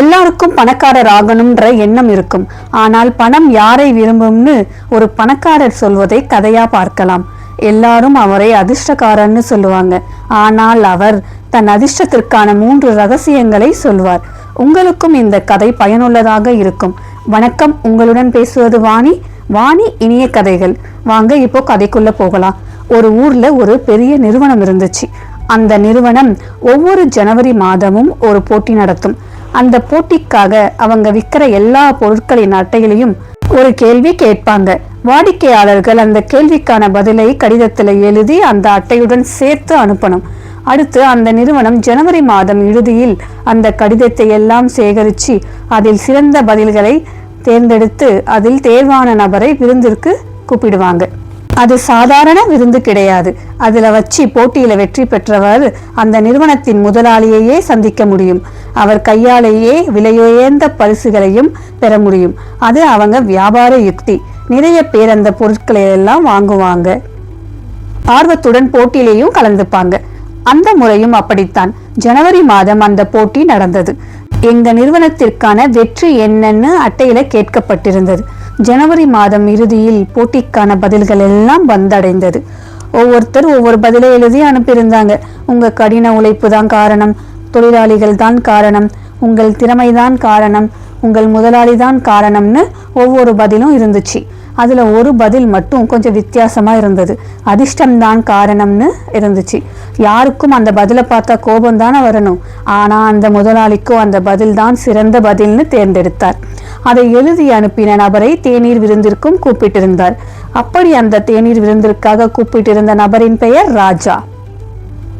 எல்லாருக்கும் பணக்காரர் ஆகணும்ன்ற எண்ணம் இருக்கும். ஆனால் பணம் யாரை விரும்பும்னு ஒரு பணக்காரர் சொல்வதை கதையா பார்க்கலாம். எல்லாரும் அவரை அதிர்ஷ்டக்காரன்னு சொல்லுவாங்க. ஆனால் அவர் தன் அதிர்ஷ்டத்திற்கான மூன்று ரகசியங்களை சொல்வார். உங்களுக்கும் இந்த கதை பயனுள்ளதாக இருக்கும். வணக்கம் உங்களுடன் பேசுவது வாணி. வாணி இனிய கதைகள். வாங்க இப்போ கதைக்குள்ள போகலாம். ஒரு ஊர்ல ஒரு பெரிய நிறுவனம் இருந்துச்சு. அந்த நிறுவனம் ஒவ்வொரு ஜனவரி மாதமும் ஒரு போட்டி நடத்தும். அந்த போட்டிக்காக அவங்க விற்கிற எல்லா பொருட்களின் அட்டையிலையும் ஒரு கேள்வி கேட்பாங்க. வாடிக்கையாளர்கள் அந்த கேள்விக்கான பதிலை கடிதத்தில் எழுதி அந்த அட்டையுடன் சேர்த்து அனுப்பணும். அடுத்து அந்த நிறுவனம் ஜனவரி மாதம் இறுதியில் அந்த கடிதத்தை எல்லாம் சேகரித்து அதில் சிறந்த பதில்களை தேர்ந்தெடுத்து அதில் தேர்வான நபரை விருந்திற்கு கூப்பிடுவாங்க. அது சாதாரண விருந்து கிடையாது. அதுல வச்சு போட்டியில வெற்றி பெற்றவர் அந்த நிறுவனத்தின் முதலாளியையே சந்திக்க முடியும். அவர் கையாலேயே விலையுயர்ந்த பரிசுகளையும் பெற முடியும். அது அவங்க வியாபார யுக்தி. நிறைய பேர் அந்த பொருட்களை எல்லாம் வாங்குவாங்க. ஆர்வத்துடன் போட்டியிலையும் கலந்துப்பாங்க. அந்த முறையும் அப்படித்தான். ஜனவரி மாதம் அந்த போட்டி நடந்தது. எங்க நிறுவனத்திற்கான வெற்றி என்னன்னு அட்டையில கேட்கப்பட்டிருந்தது. ஜனவரி மாதம் இறுதியில் போட்டிக்கான பதில்கள் எல்லாம் வந்தடைந்தது. ஒவ்வொருத்தர் ஒவ்வொரு பதிலை எழுதி அனுப்பியிருந்தாங்க. உங்க கடின உழைப்பு தான் காரணம். தொழிலாளிகள் தான் காரணம். உங்கள் திறமைதான் காரணம். உங்கள் முதலாளி தான் காரணம்னு ஒவ்வொரு பதிலும் இருந்துச்சு. அதில் ஒரு பதில் மட்டும் கொஞ்சம் வித்தியாசமாக இருந்தது. அதிர்ஷ்டம்தான் காரணம்னு இருந்துச்சு. யாருக்கும் அந்த பதிலை பார்த்தா கோபம் தானே வரணும். ஆனால் அந்த முதலாளிக்கும் அந்த பதில் தான் சிறந்த பதில்னு தேர்ந்தெடுத்தார். அதை எழுதி அனுப்பின நபரை தேநீர் விருந்திற்கும் கூப்பிட்டிருந்தார். அப்படி அந்த தேநீர் விருந்திற்காக கூப்பிட்டிருந்த நபரின் பெயர் ராஜா.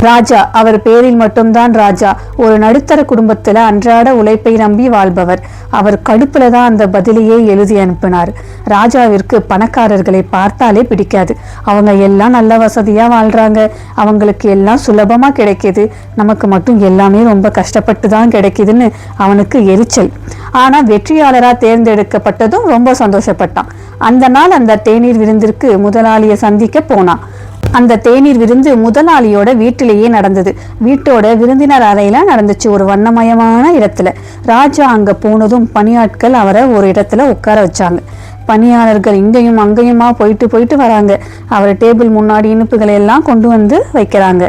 ராஜா அவர் பேரில் மட்டும்தான் ராஜா. ஒரு நடுத்தர குடும்பத்துல அன்றாட உழைப்பை நம்பி வாழ்பவர். அவர் கடுப்புல தான் அந்த பதிலையே எழுதி அனுப்பினார். ராஜாவிற்கு பணக்காரர்களை பார்த்தாலே பிடிக்காது. அவங்க எல்லாம் நல்ல வசதியா வாழ்றாங்க. அவங்களுக்கு எல்லாம் சுலபமா கிடைக்கிது. நமக்கு மட்டும் எல்லாமே ரொம்ப கஷ்டப்பட்டு தான் கிடைக்குதுன்னு அவனுக்கு எரிச்சல். ஆனா வெற்றியாளரா தேர்ந்தெடுக்கப்பட்டதும் ரொம்ப சந்தோஷப்பட்டான். அந்த நாள் அந்த தேநீர் விருந்திற்கு முதலாளியை சந்திக்க போனான். அந்த தேநீர் விருந்து முதலாளியோட வீட்டிலேயே நடந்தது. வீட்டோட விருந்தினர் அறையில நடந்துச்சு ஒரு வண்ணமயமான இடத்துல. ராஜா அங்க போனதும் பணியாட்கள் அவரை ஒரு இடத்துல உட்கார வச்சாங்க. பணியாளர்கள் இங்கேயும் அங்கேயுமா போயிட்டு போயிட்டு வராங்க. அவர் டேபிள் முன்னாடி இனிப்புகளை எல்லாம் கொண்டு வந்து வைக்கிறாங்க.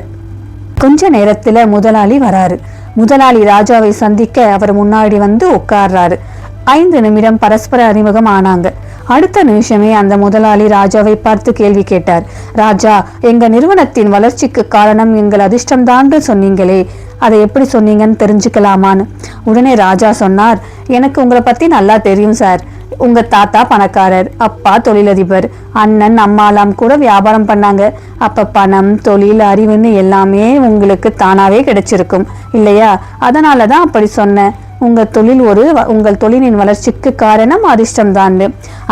கொஞ்ச நேரத்துல முதலாளி வராரு. முதலாளி ராஜாவை சந்திக்க அவர் முன்னாடி வந்து உட்கார்றாரு. ஐந்து நிமிடம் பரஸ்பர அறிமுகம் ஆனாங்க. அடுத்த நிமிஷமே அந்த முதலாளி ராஜாவை பார்த்து கேள்வி கேட்டார். ராஜா எங்க நிறுவனத்தின் வளர்ச்சிக்கு காரணம் எங்கள் அதிர்ஷ்டம்தான் சொன்னீங்களே. அதை எப்படி சொன்னீங்கன்னு தெரிஞ்சுக்கலாமான்னு. உடனே ராஜா சொன்னார் எனக்கு உங்களை பத்தி நல்லா தெரியும் சார். உங்க தாத்தா பணக்காரர் அப்பா தொழிலதிபர் அண்ணன் அம்மாலாம் கூட வியாபாரம் பண்ணாங்க. அப்ப பணம் தொழில் அறிவுன்னு எல்லாமே உங்களுக்கு தானாவே கிடைச்சிருக்கும். இல்லையா? அதனால தான் அப்படி சொன்னேன். உங்கள் தொழில் ஒரு உங்கள் தொழிலின் வளர்ச்சிக்கு காரணம் அதிர்ஷ்டம்தான்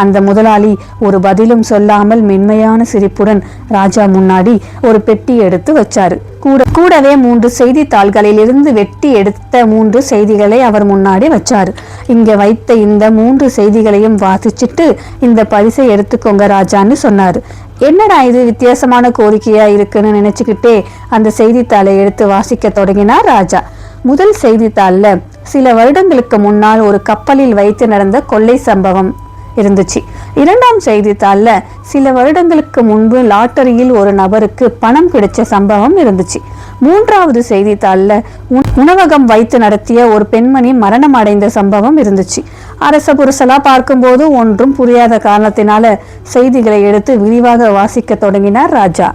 அந்த முதலாளி ஒரு பதிலும் சொல்லாமல் மென்மையான சிரிப்புடன் ராஜா முன்னாடி ஒரு பெட்டி எடுத்து வச்சாரு. கூட கூடவே மூன்று செய்தித்தாள்களில் இருந்து வெட்டி எடுத்த மூன்று செய்திகளை அவர் முன்னாடி வச்சார். இங்கே வைத்த இந்த மூன்று செய்திகளையும் வாசிச்சுட்டு இந்த பரிசை எடுத்துக்கோங்க ராஜான்னு சொன்னார். என்னடா இது வித்தியாசமான கோரிக்கையா இருக்குன்னு நினைச்சுக்கிட்டே அந்த செய்தித்தாளை எடுத்து வாசிக்க தொடங்கினார் ராஜா. முதல் செய்தித்தாள்ல சில வருடங்களுக்கு முன்னால் ஒரு கப்பலில் வைத்து நடந்த கொள்ளை சம்பவம் இருந்துச்சு. இரண்டாம் செய்தித்தாளில் சில வருடங்களுக்கு முன்பு லாட்டரியில் ஒரு நபருக்கு பணம் கிடைச்ச சம்பவம் இருந்துச்சு. மூன்றாவது செய்தித்தாளில் உணவகம் வைத்து நடத்திய ஒரு பெண்மணி மரணம் அடைந்த சம்பவம் இருந்துச்சு. அரச புருஷலா பார்க்கும்போது ஒன்றும் புரியாத காரணத்தினால செய்திகளை எடுத்து விரிவாக வாசிக்க தொடங்கினார் ராஜா.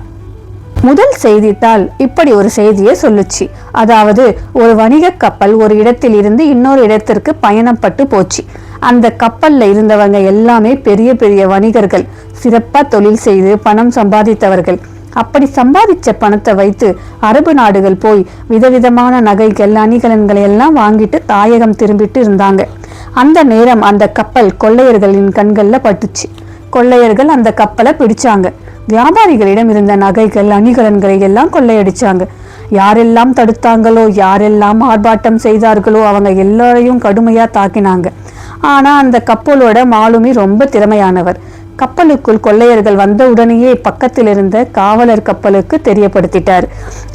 முதல் செய்தித்தாள் இப்படி ஒரு செய்தியை சொல்லுச்சு. அதாவது ஒரு வணிக கப்பல் ஒரு இடத்தில் இருந்து இன்னொரு இடத்திற்கு பயணப்பட்டு போச்சு. அந்த கப்பல்ல இருந்தவங்க எல்லாமே பெரிய பெரிய வணிகர்கள். சிறப்பா தொழில் செய்து பணம் சம்பாதித்தவர்கள். அப்படி சம்பாதிச்ச பணத்தை வைத்து அரபு நாடுகள் போய் விதவிதமான நகைகள் அணிகலன்களை எல்லாம் வாங்கிட்டு தாயகம் திரும்பிட்டு இருந்தாங்க. அந்த நேரம் அந்த கப்பல் கொள்ளையர்களின் கண்களில் பட்டுச்சு. கொள்ளையர்கள் அந்த கப்பலை பிடிச்சாங்க. வியாபாரிகளிடம் இருந்த நகைகள் அணிகலன்களை எல்லாம் கொள்ளையடிச்சாங்க. யாரெல்லாம் தடுத்தாங்களோ யாரெல்லாம் ஆர்ப்பாட்டம் செய்தார்களோ அவங்க எல்லாரையும் கடுமையா தாக்கினாங்க. ஆனா அந்த கப்பலோட மாலுமி ரொம்ப திறமையானவர். கப்பலுக்குள் கொள்ளையர்கள் வந்த உடனேயே பக்கத்தில் இருந்த காவலர் கப்பலுக்கு தெரியப்படுத்திட்டார்.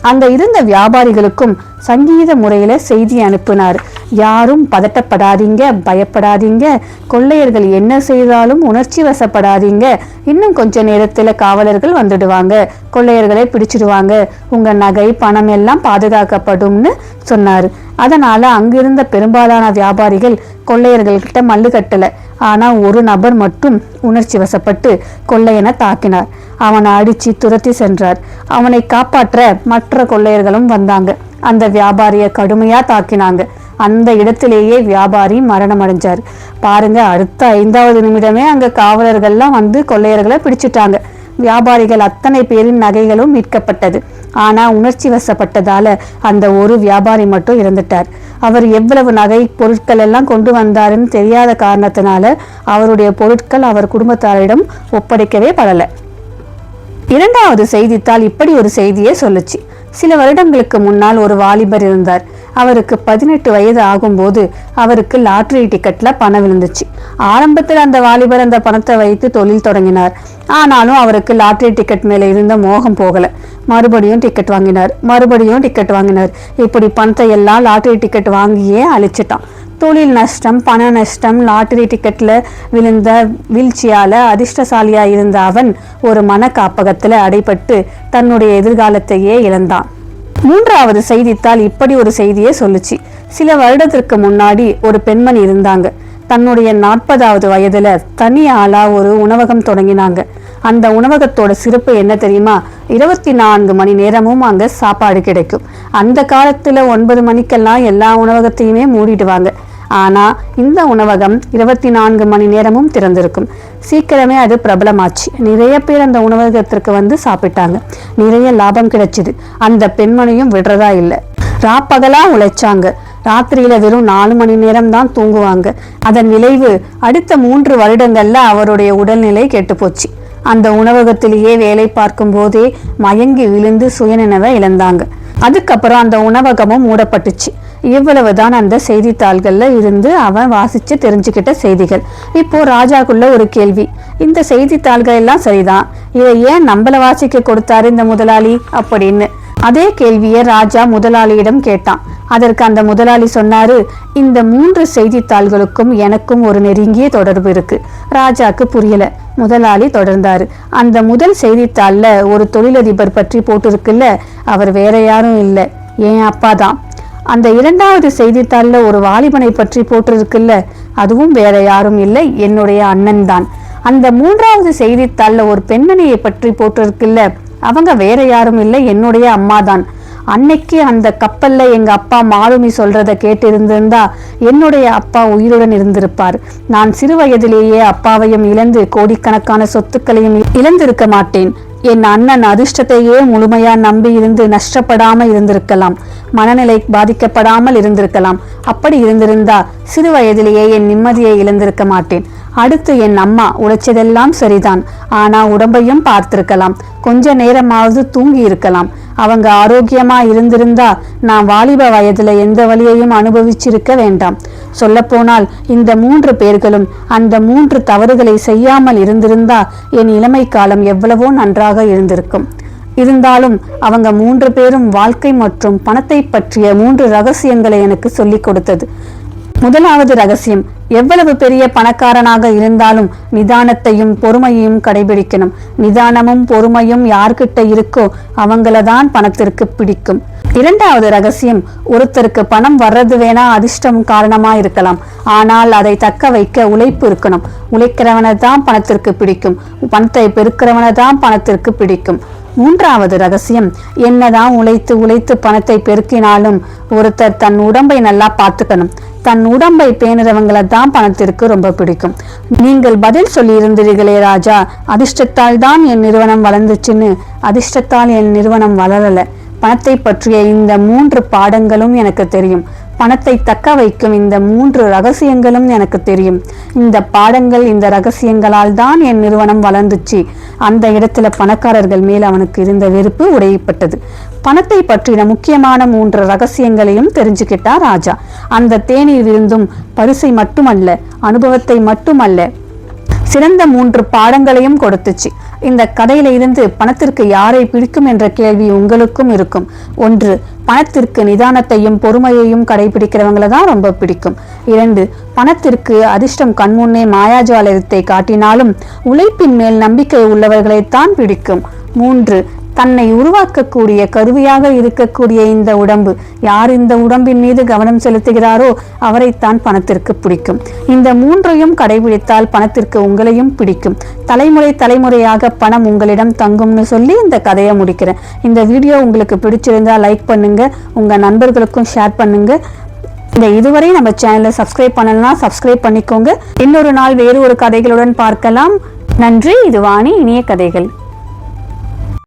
அங்க இருந்த வியாபாரிகளுக்கும் சங்கீத முறையில செய்தி அனுப்பினார். யாரும் பதட்டப்படாதீங்க பயப்படாதீங்க. கொள்ளையர்கள் என்ன செய்தாலும் உணர்ச்சி வசப்படாதீங்க. இன்னும் கொஞ்ச நேரத்தில் காவலர்கள் வந்துடுவாங்க. கொள்ளையர்களை பிடிச்சிடுவாங்க. உங்க நகை பணம் எல்லாம் பாதுகாக்கப்படும்னு சொன்னார். அதனால அங்கிருந்த பெரும்பாலான வியாபாரிகள் கொள்ளையர்கள்கிட்ட மல்லு கட்டல. ஆனா ஒரு நபர் மட்டும் உணர்ச்சி வசப்பட்டு கொள்ளையனை தாக்கினார். அவனை அடிச்சு துரத்தி சென்றார். அவனை காப்பாற்ற மற்ற கொள்ளையர்களும் வந்தாங்க. அந்த வியாபாரியை கடுமையா தாக்கினாங்க. அந்த இடத்திலேயே வியாபாரி மரணம் அடைஞ்சார் பாருங்க அடுத்த ஐந்தாவது நிமிடமே அங்க காவலர்கள்லாம் வந்து கொள்ளையர்களை பிடிச்சிட்டாங்க. வியாபாரிகள் அத்தனை பேரின் நகைகளும் மீட்கப்பட்டது. ஆனா உணர்ச்சி வசப்பட்டதால அந்த ஒரு வியாபாரி மட்டும் இறந்துட்டார். அவர் எவ்வளவு நகை பொருட்கள் எல்லாம் கொண்டு வந்தாருன்னு தெரியாத காரணத்தினால அவருடைய பொருட்கள் அவர் குடும்பத்தாரிடம் ஒப்படைக்கவே படல. இரண்டாவது செய்தித்தாள் இப்படி ஒரு செய்தியை சொல்லுச்சு. சில வருடங்களுக்கு முன்னால் ஒரு வாலிபர் இருந்தார். அவருக்கு பதினெட்டு வயது ஆகும்போது அவருக்கு லாட்ரி டிக்கெட்ல பணம் விழுந்துச்சு. ஆரம்பத்தில் அந்த வாலிபர் அந்த பணத்தை வைத்து தொழில் தொடங்கினார். ஆனாலும் அவருக்கு லாட்ரி டிக்கெட் மேல இருந்த மோகம் போகல. மறுபடியும் டிக்கெட் வாங்கினார். மறுபடியும் டிக்கெட் வாங்கினார். இப்படி பணத்தை எல்லாம் லாட்ரி டிக்கெட் வாங்கியே அழிச்சிட்டான். தொழில் நஷ்டம் பண நஷ்டம் லாட்டரி டிக்கெட்டில் விழுந்த வீழ்ச்சியால் அதிர்ஷ்டசாலியாக இருந்த அவன் ஒரு மன காப்பகத்தில் அடைபட்டு தன்னுடைய எதிர்காலத்தையே இழந்தான். மூன்றாவது செய்தித்தாள் இப்படி ஒரு செய்தியை சொல்லுச்சு. சில வருடத்திற்கு முன்னாடி ஒரு பெண்மணி இருந்தாங்க. தன்னுடைய நாற்பதாவது வயதுல தனி ஆளா ஒரு உணவகம் தொடங்கினாங்க. அந்த உணவகத்தோட சிறப்பு என்ன தெரியுமா? இருபத்தி நான்கு மணி நேரமும் அங்க சாப்பாடு கிடைக்கும். அந்த காலத்துல ஒன்பது மணிக்கெல்லாம் எல்லா உணவகத்தையுமே மூடிடுவாங்க. ஆனா இந்த உணவகம் இருபத்தி நான்கு மணி நேரமும் திறந்திருக்கும். சீக்கிரமே அது பிரபலமாச்சு. நிறைய பேர் அந்த உணவகத்திற்கு வந்து சாப்பிட்டாங்க. நிறைய லாபம் கிடைச்சிது. அந்த பெண்மணியும் விடுறதா இல்லை. ராப்பகலா உழைச்சாங்க. ராத்திரியில வெறும் நாலு மணி நேரம் தான் தூங்குவாங்க. அதன் விளைவு அடுத்த மூன்று வருடங்கள்ல அவருடைய உடல்நிலை கெட்டு போச்சு அந்த உணவகத்திலேயே வேலை பார்க்கும் போதே மயங்கி விழுந்து சுயநினைவை இழந்தாங்க. அதுக்கப்புறம் அந்த உணவகமும் மூடப்பட்டுச்சு. இவ்வளவுதான் அந்த செய்தித்தாள்களில் இருந்து அவன் வாசித்து தெரிஞ்சுக்கிட்ட செய்திகள். இப்போ ராஜாக்குள்ள ஒரு கேள்வி. இந்த செய்தித்தாள்கள் எல்லாம் சரிதான். இதை ஏன் நம்மள வாசிக்க கொடுத்தாரு இந்த முதலாளி? அப்படின்னு. அதே கேள்வியை ராஜா முதலாளியிடம் கேட்டான். அதற்கு அந்த முதலாளி சொன்னாரு இந்த மூன்று செய்தித்தாள்களுக்கும் எனக்கும் ஒரு நெருங்கிய தொடர்பு இருக்கு. ராஜாக்கு புரியல. முதலாளி தொடர்ந்தாரு. அந்த முதல் செய்தித்தாள்ல ஒரு தொழிலதிபர் பற்றி போட்டிருக்குல்ல அவர் வேற யாரும் இல்லை. என் அப்பா தான்? அந்த இரண்டாவது செய்தித்தாள்ல ஒரு வாலிபனை பற்றி போட்டிருக்குல்ல அதுவும் வேற யாரும் இல்லை என்னுடைய அண்ணன் தான். அந்த மூன்றாவது செய்தித்தாள்ல ஒரு பெண்மணியை பற்றி போட்டிருக்குல்ல அவங்க வேற யாரும் இல்லை என்னுடைய அம்மா தான். அன்னைக்கு அந்த கப்பல்ல எங்க அப்பா மாலுமி சொல்றதை கேட்டு இருந்திருந்தா என்னுடைய அப்பா உயிருடன் இருந்திருப்பார். நான் சிறு வயதிலேயே அப்பாவையும் இழந்து கோடிக்கணக்கான சொத்துக்களையும் இழந்திருக்க மாட்டேன். என் அண்ணன் அதிர்ஷ்டத்தையே முழுமையா நம்பி இருந்து நஷ்டப்படாமல் இருந்திருக்கலாம். மனநிலை பாதிக்கப்படாமல் இருந்திருக்கலாம். அப்படி இருந்திருந்தா சிறு வயதிலேயே என் நிம்மதியை இழந்திருக்க மாட்டேன். அடுத்து என் அம்மா உழைச்சதெல்லாம் சரிதான். ஆனா உடம்பையும் பார்த்திருக்கலாம். கொஞ்ச நேரமாவது தூங்கி இருக்கலாம். அவங்க ஆரோக்கியமா இருந்திருந்தா நான் வாலிப வயதுல எந்த வழியையும் அனுபவிச்சிருக்க வேண்டாம். சொல்லப்போனால் இந்த மூன்று பேர்களும் அந்த மூன்று தவறுகளை செய்யாமல் இருந்திருந்தா என் இளமை காலம் எவ்வளவோ நன்றாக இருந்திருக்கும். இருந்தாலும் அவங்க மூன்று பேரும் வாழ்க்கை மற்றும் பணத்தை பற்றிய மூன்று ரகசியங்களை எனக்கு சொல்லிக் கொடுத்தது. முதலாவது ரகசியம் எவ்வளவு பெரிய பணக்காரனாக இருந்தாலும் நிதானத்தையும் பொறுமையையும் கடைபிடிக்கணும். நிதானமும் பொறுமையும் யார்கிட்ட இருக்கோ அவங்கள தான் பணத்திற்கு பிடிக்கும். இரண்டாவது ரகசியம் ஒருத்தருக்கு பணம் வர்றது வேணா அதிர்ஷ்டம் காரணமா இருக்கலாம். ஆனால் அதை தக்க வைக்க உழைப்பு இருக்கணும். உழைக்கிறவனை தான் பணத்திற்கு பிடிக்கும். பணத்தை பெருக்கிறவனை தான் பணத்திற்கு பிடிக்கும். மூன்றாவது ரகசியம் என்னதான் உழைத்து உழைத்து பணத்தை பெருக்கினாலும் ஒருத்தர் தன் உடம்பை நல்லா பார்த்துக்கணும். தன் உடம்பை பேணுறவங்களை தான் பணத்திற்கு ரொம்ப பிடிக்கும். நீங்கள் பதில் சொல்லி இருந்தீர்களே ராஜா அதிர்ஷ்டத்தால் தான் என் நிறுவனம் வளர்ந்துச்சுன்னு. அதிர்ஷ்டத்தால் என் நிறுவனம் வளரல. பணத்தை பற்றிய இந்த மூன்று பாடங்களும் எனக்கு தெரியும். பணத்தை தக்க வைக்கும் இந்த மூன்று ரகசியங்களும் எனக்கு தெரியும். இந்த பாடங்கள் இந்த ரகசியங்களால் தான் என் நிறுவனம் வளர்ந்துச்சு. அந்த இடத்துல பணக்காரர்கள் மேல் அவனுக்கு இருந்த வெறுப்பு உடையப்பட்டது. பணத்தை பற்றின முக்கியமான மூன்று ரகசியங்களையும் தெரிஞ்சுக்கிட்டார் ராஜா. அந்த தேநீர் இருந்தும் பரிசை மட்டுமல்ல அனுபவத்தை மட்டுமல்ல சிறந்த மூன்று பாடங்களையும் கொடுத்துச்சு. இந்த கதையில இருந்து பணத்திற்கு யாரை பிடிக்கும் என்ற கேள்வி உங்களுக்கும் இருக்கும். ஒன்று பணத்திற்கு நிதானத்தையும் பொறுமையையும் கடைபிடிக்கிறவங்களை தான் ரொம்ப பிடிக்கும். இரண்டு பணத்திற்கு அதிர்ஷ்டம் கண்முன்னே மாயாஜாலத்தை காட்டினாலும் உழைப்பின் மேல் நம்பிக்கை உள்ளவர்களைத்தான் பிடிக்கும். மூன்று தன்னை உருவாக்கக்கூடிய கருவியாக இருக்கக்கூடிய இந்த உடம்பு. யார் இந்த உடம்பின் மீது கவனம் செலுத்துகிறாரோ அவரைத்தான் பணத்திற்கு பிடிக்கும். இந்த மூன்றையும் கடைபிடித்தால் பணத்திற்கு உங்களையும் பிடிக்கும். தலைமுறை தலைமுறையாக பணம் உங்களிடம் தங்கும்னு சொல்லி இந்த கதையை முடிக்கிறேன். இந்த வீடியோ உங்களுக்கு பிடிச்சிருந்தா லைக் பண்ணுங்க உங்க நண்பர்களுக்கும் ஷேர் பண்ணுங்க. இந்த இதுவரை நம்ம சேனலை சப்ஸ்கிரைப் பண்ணலன்னா சப்ஸ்கிரைப் பண்ணிக்கோங்க. இன்னொரு நாள் வேறு ஒரு கதைகளுடன் பார்க்கலாம். நன்றி இது வாணி இனிய கதைகள்.